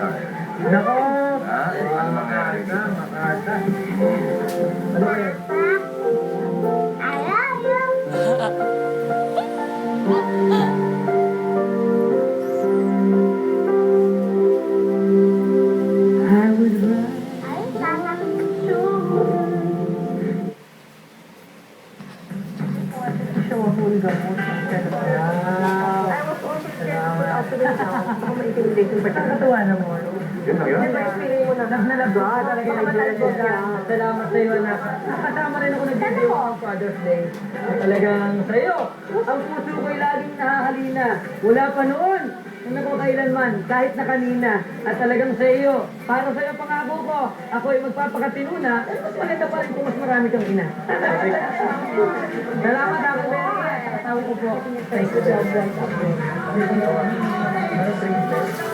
Nako! Ano mangyari dito? Makata. Ano kayo? I would Nakakatuwa naman. Yun lang yun? Diba yung feeling mo na, Nalabot talaga matalbot niya. Salamat sa iyo anak. Nakasama rin ako nag-video ng Father's Day. Talagang sa iyo, ang puso ko'y laging nahahalina. Wala pa noon, kung nakakailanman, kahit na kanina. At talagang sa iyo, para sa iyo pangako ko, ako ay magpapakatinuna, pero mas maganda pa rin kung mas marami kang ina. Salamat ako, Mary. At asawa ko po. Thank you, John. Gracias.